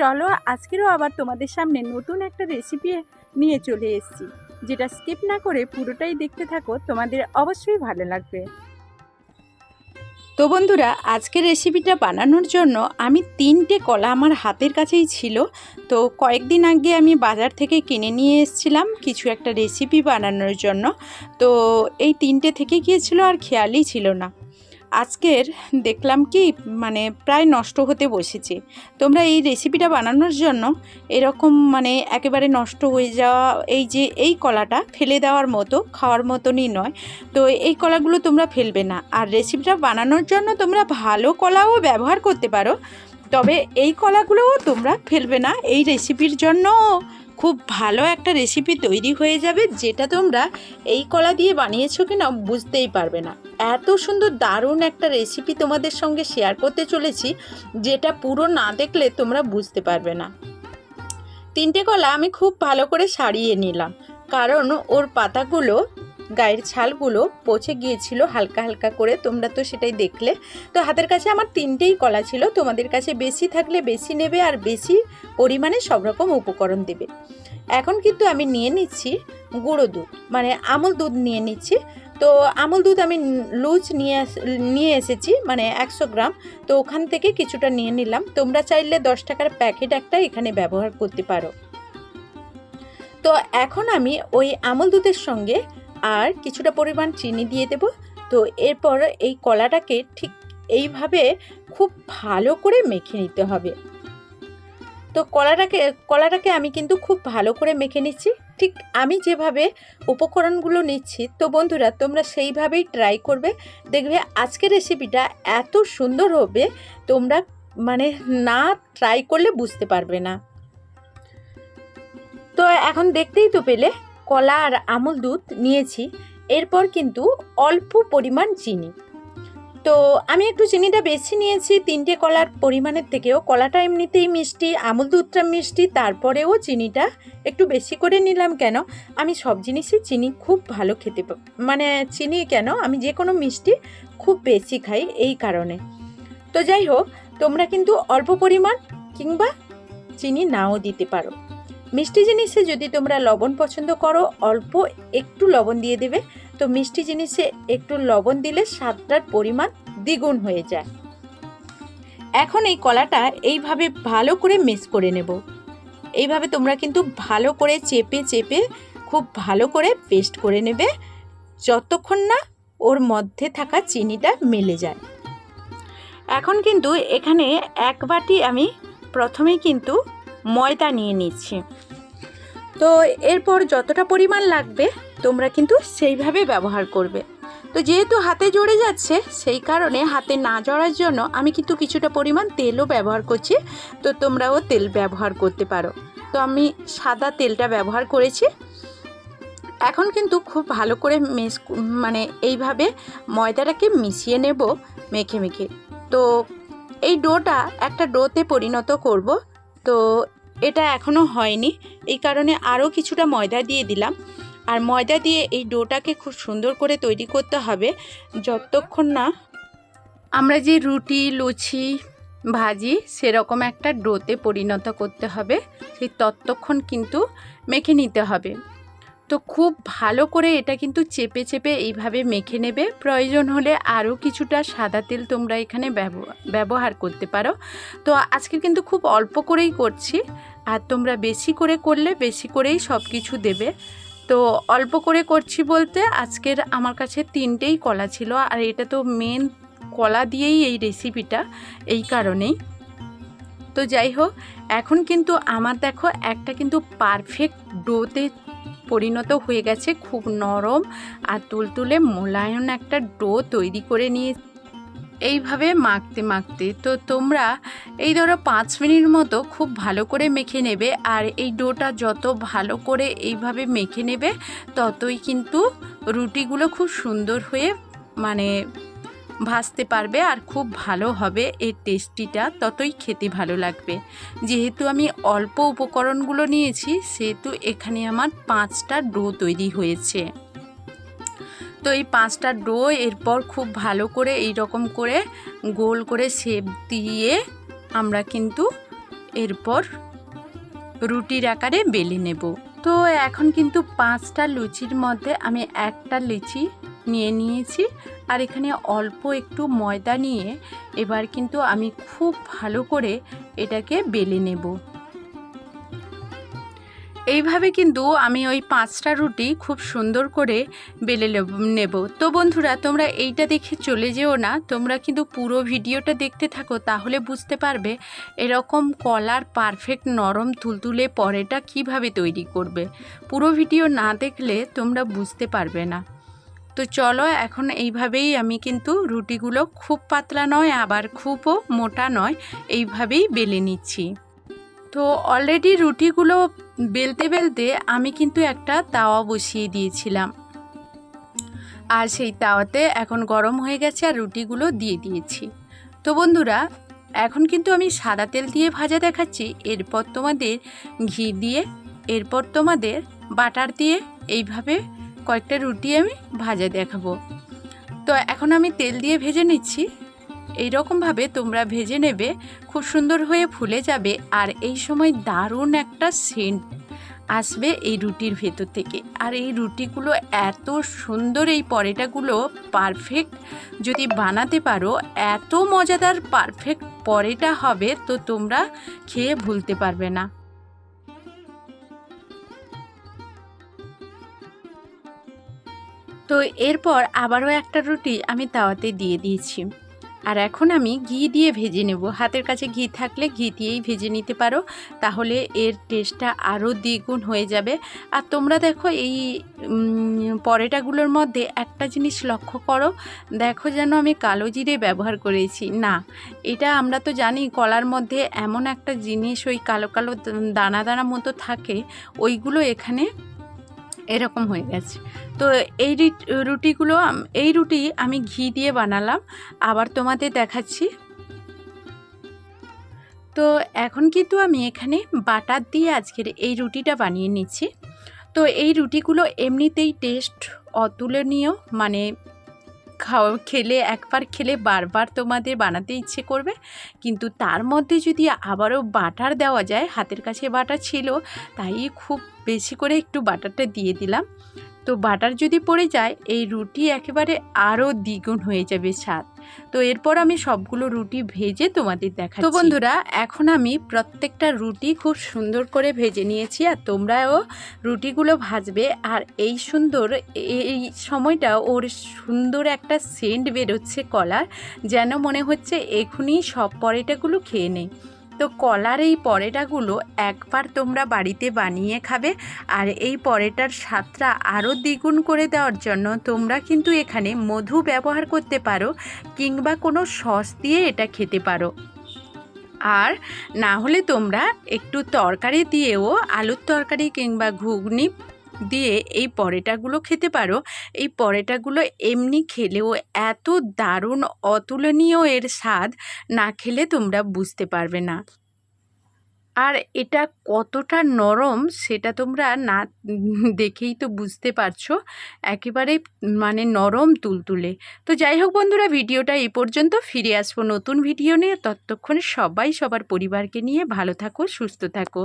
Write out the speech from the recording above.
চলো, আজকেরও আবার তোমাদের সামনে নতুন একটা রেসিপি নিয়ে চলে এসেছি, যেটা স্কিপ না করে পুরোটাই দেখতে থাকো, তোমাদের অবশ্যই ভালো লাগবে। তো বন্ধুরা, আজকের রেসিপিটা বানানোর জন্য আমি তিনটে কলা আমার হাতের কাছেই ছিল, তো কয়েকদিন আগে আমি বাজার থেকে কিনে নিয়ে এসেছিলাম কিছু একটা রেসিপি বানানোর জন্য, তো এই তিনটে থেকে গিয়েছিল আর খেয়ালই ছিল না। আজকের দেখলাম কি মানে প্রায় নষ্ট হতে বসেছে। তোমরা এই রেসিপিটা বানানোর জন্য এরকম মানে একেবারে নষ্ট হয়ে যাওয়া, এই যে এই কলাটা ফেলে দেওয়ার মতো, খাওয়ার মতনই নয়। তো এই কলাগুলো তোমরা ফেলবে না। আর রেসিপিটা বানানোর জন্য তোমরা ভালো কলাও ব্যবহার করতে পারো। তবে এই কলাগুলোও তোমরা ফেলবে না। এই রেসিপির জন্য খুব ভালো একটা রেসিপি তৈরি হয়ে যাবে, যেটা তোমরা এই কলা দিয়ে বানিয়েছো কিনা বুঝতেই পারবে না। এত সুন্দর দারুণ একটা রেসিপি তোমাদের সঙ্গে শেয়ার করতে চলেছি, যেটা পুরো না দেখলে তোমরা বুঝতে পারবে না। তিনটে কলা আমি খুব ভালো করে সারিয়ে নিলাম, কারণ ওর পাতাগুলো গায়ের ছালগুলো পচে গিয়েছিল হালকা হালকা করে, তোমরা তো সেটাই দেখলে। তো হাতের কাছে আমার তিনটেই কলা ছিল, তোমাদের কাছে বেশি থাকলে বেশি নেবে আর বেশি পরিমাণে সব রকম উপকরণ দেবে। এখন কিন্তু আমি নিয়ে নিচ্ছি গুঁড়ো দুধ মানে আমল দুধ নিয়ে নিচ্ছি। তো আমল দুধ আমি লুজ নিয়ে নিয়ে এসেছি মানে একশো গ্রাম। তো ওখান থেকে কিছুটা নিয়ে নিলাম। তোমরা চাইলে দশ টাকার প্যাকেট একটা এখানে ব্যবহার করতে পারো। তো এখন আমি ওই আমল দুধের সঙ্গে আর কিছুটা পরিমাণ চিনি দিয়ে দেব। তো এরপর এই কলাটাকে ঠিক এইভাবে খুব ভালো করে মেখে নিতে হবে। তো কলাটাকে কলাটাকে আমি কিন্তু খুব ভালো করে মেখে নিচ্ছি। ঠিক আমি যেভাবে উপকরণগুলো নিচ্ছি, তো বন্ধুরা তোমরা সেইভাবেই ট্রাই করবে। দেখবে আজকের রেসিপিটা এত সুন্দর হবে, তোমরা মানে না ট্রাই করলে বুঝতে পারবে না। তো এখন দেখতেই তো পেলে কলা আর আমুল দুধ নিয়েছি, এরপর কিন্তু অল্প পরিমাণ চিনি। তো আমি একটু চিনিটা বেশি নিয়েছি, তিনটে কলার পরিমাণের থেকেও। কলাটা এমনিতেই মিষ্টি, আমুল দুধটা মিষ্টি, তারপরেও চিনিটা একটু বেশি করে নিলাম কেন? আমি সব জিনিসই চিনি খুব ভালো খেতে মানে চিনি কেন? আমি যে কোনো মিষ্টি খুব বেশি খাই এই কারণে। তো যাই হোক, তোমরা কিন্তু অল্প পরিমাণ কিংবা চিনি নাও দিতে পারো। মিষ্টি জিনিসে যদি তোমরা লবণ পছন্দ করো, অল্প একটু লবণ দিয়ে দেবে। তো মিষ্টি জিনিসে একটু লবণ দিলে স্বাদটার পরিমাণ দ্বিগুণ হয়ে যায়। এখন এই কলাটা এইভাবে ভালো করে মিক্স করে নেব। এইভাবে তোমরা কিন্তু ভালো করে চেপে চেপে খুব ভালো করে পেস্ট করে নেবে। যতক্ষণ না ওর মধ্যে থাকা চিনিটা মেলে যায়। এখন কিন্তু এখানে এক বাটি আমি প্রথমেই কিন্তু ময়দা নিয়ে নিচ্ছি। তো এরপর যতটা পরিমাণ লাগবে, তোমরা কিন্তু সেইভাবে ব্যবহার করবে। তো যেহেতু হাতে জড়ে যাচ্ছে, সেই কারণে হাতে না জড়ার জন্য আমি কিন্তু কিছুটা পরিমাণ তেলও ব্যবহার করছি। তো তোমরাও তেল ব্যবহার করতে পারো। তো আমি সাদা তেলটা ব্যবহার করেছি। এখন কিন্তু খুব ভালো করে মিস মানে এইভাবে ময়দাটাকে মিশিয়ে নেব মেখে মেখে। তো এই ডোটা একটা ডোতে পরিণত করব। তো এটা এখনও হয়নি। এই কারণে আরও কিছুটা ময়দা দিয়ে দিলাম। আর ময়দা দিয়ে এই ডোটাকে খুব সুন্দর করে তৈরি করতে হবে। যতক্ষণ না আমরা যে রুটি, লুচি, ভাজি সেরকম একটা ডোতে পরিণত করতে হবে, সেই ততক্ষণ কিন্তু মেখে নিতে হবে। তো খুব ভালো করে এটা কিন্তু চেপে চেপে এইভাবে মেখে নেবে। প্রয়োজন হলে আরও কিছুটা সাদা তেল তোমরা এখানে ব্যব- ব্যবহার করতে পারো। তো আজকে কিন্তু খুব অল্প করেই করছি, আর তোমরা বেশি করে করলে বেশি করেই সব কিছু দেবে। তো অল্প করে করছি বলতে আজকের আমার কাছে তিনটেই কলা ছিল, আর এটা তো মেন কলা দিয়েই এই রেসিপিটা এই কারণেই। তো যাই হোক, এখন কিন্তু আমার দেখো একটা কিন্তু পারফেক্ট ডোতে পরিণত হয়ে গেছে খুব নরম আর তুলতুলে মোলায়ন একটা ডো তৈরি করে নিয়ে এইভাবে মাখতে মাখতে। তো তোমরা এই ধরো পাঁচ মিনিট মতো খুব ভালো করে মেখে নেবে আর এই ডোটা যত ভালো করে এইভাবে মেখে নেবে ততই কিন্তু রুটিগুলো খুব সুন্দর হয়ে মানে ভাজতে পারবে আর খুব ভালো হবে এর টেস্টিটা, ততই খেতে ভালো লাগবে। যেহেতু আমি অল্প উপকরণগুলো নিয়েছি, সেহেতু এখানে আমার পাঁচটা ডো তৈরি হয়েছে। তো এই পাঁচটা ডো এরপর খুব ভালো করে এই রকম করে গোল করে শেপ দিয়ে আমরা কিন্তু এরপর রুটির আকারে বেলে নেব। তো এখন কিন্তু পাঁচটা লুচির মধ্যে আমি একটা লুচি নিয়ে নিয়েছি। আর এখানে অল্প একটু ময়দা নিয়ে এবার কিন্তু আমি খুব ভালো করে এটাকে বেলে নেব। এইভাবে কিন্তু আমি ওই পাঁচটা রুটি খুব সুন্দর করে বেলে নেব- তো বন্ধুরা, তোমরা এইটা দেখে চলে যেও না। তোমরা কিন্তু পুরো ভিডিওটা দেখতে থাকো, তাহলে বুঝতে পারবে এরকম কলার পারফেক্ট নরম তুলতুলে পরেটা কীভাবে তৈরি করবে। পুরো ভিডিও না দেখলে তোমরা বুঝতে পারবে না। তো চলো এখন এইভাবেই আমি কিন্তু রুটিগুলো খুব পাতলা নয়, আবার খুবও মোটা নয়, এইভাবেই বেলে নিচ্ছি। তো অলরেডি রুটিগুলো বেলতে বেলতে আমি কিন্তু একটা তাওয়া বসিয়ে দিয়েছিলাম। আর সেই তাওয়াতে এখন গরম হয়ে গেছে আর রুটিগুলো দিয়ে দিয়েছি। তো বন্ধুরা, এখন কিন্তু আমি সাদা তেল দিয়ে ভাজা দেখাচ্ছি। এরপর তোমাদের ঘি দিয়ে, এরপর তোমাদের বাটার দিয়ে এইভাবে কয়েকটা রুটি আমি ভাজা দেখাবো। তো এখন আমি তেল দিয়ে ভেজে নিচ্ছি। এই রকমভাবে তোমরা ভেজে নেবে, খুব সুন্দর হয়ে ফুলে যাবে আর এই সময় দারুণ একটা সেন্ট আসবে এই রুটির ভেতর থেকে। আর এই রুটিগুলো এত সুন্দর, এই পরেটাগুলো পারফেক্ট যদি বানাতে পারো, এত মজাদার পারফেক্ট পরেটা হবে তো তোমরা খেয়ে ভুলতে পারবে না। তো এরপর আবারও একটা রুটি আমি তাওয়াতে দিয়ে দিয়েছি। আর এখন আমি ঘি দিয়ে ভেজে নেব। হাতের কাছে ঘি থাকলে ঘি দিয়েই ভেজে নিতে পারো। তাহলে এর টেস্টটা আরও দ্বিগুণ হয়ে যাবে। আর তোমরা দেখো এই পরোটাগুলোর মধ্যে একটা জিনিস লক্ষ্য করো। দেখো যেন আমি কালো জিরে ব্যবহার করেছি। না, এটা আমরা তো জানি কলার মধ্যে এমন একটা জিনিস ওই কালো কালো দানা দানা মতো থাকে, ওইগুলো এখানে এরকম হয়ে গেছে। তো এই রিট- রুটিগুলো এই রুটি আমি ঘি দিয়ে বানালাম। আবার তোমাদের দেখাচ্ছি। তো এখন কিন্তু আমি এখানে বাটার দিয়ে আজকের এই রুটিটা বানিয়ে নিচ্ছি। তো এই রুটিগুলো এমনিতেই টেস্ট অতুলনীয় মানে খাওয়া খেলে একবার খেলে বারবার তোমাদের বানাতে ইচ্ছে করবে। কিন্তু তার মধ্যে যদি আবারও বাটার দেওয়া যায়, হাতের কাছে বাটার ছিল, তাই খুব বেশি করে একটু বাটারটা দিয়ে দিলাম। তো বাটার যদি পড়ে যায়, এই রুটি একেবারে আরও দ্বিগুণ হয়ে যাবে স্বাদ। তো এরপর আমি সবগুলো রুটি ভেজে তোমাদের দেখা তো বন্ধুরা, এখন আমি প্রত্যেকটা রুটি খুব সুন্দর করে ভেজে নিয়েছি আর তোমরাও রুটিগুলো ভাজবে। আর এই সুন্দর, এই সময়টা ওর সুন্দর একটা সেন্ট বেরোচ্ছে কলার, যেন মনে হচ্ছে এখনই সব পরেটাগুলো খেয়ে নেই। তো কলার এই পরেটাগুলো একবার তোমরা বাড়িতে বানিয়ে খাবে আর এই পরেটার স্বাদটা আরও দ্বিগুণ করে দেওয়ার জন্য তোমরা কিন্তু এখানে মধু ব্যবহার করতে পারো কিংবা কোনো সস দিয়ে এটা খেতে পারো। আর না হলে তোমরা একটু তরকারি দিয়েও আলুর তরকারি কিংবা ঘুগনি দিয়ে এই পরেটাগুলো খেতে পারো। এই পরেটাগুলো এমনি খেলেও এত দারুণ অতুলনীয় এর স্বাদ না খেলে তোমরা বুঝতে পারবে না। আর এটা কতটা নরম সেটা তোমরা না দেখেই তো বুঝতে পারছ। একেবারে মানে নরম তুলতুলে। তো যাই হোক বন্ধুরা, ভিডিওটা এই পর্যন্ত। ফিরে আসব নতুন ভিডিও নিয়ে। ততক্ষণে সবাই সবার পরিবারকে নিয়ে ভালো থাকো, সুস্থ থাকো।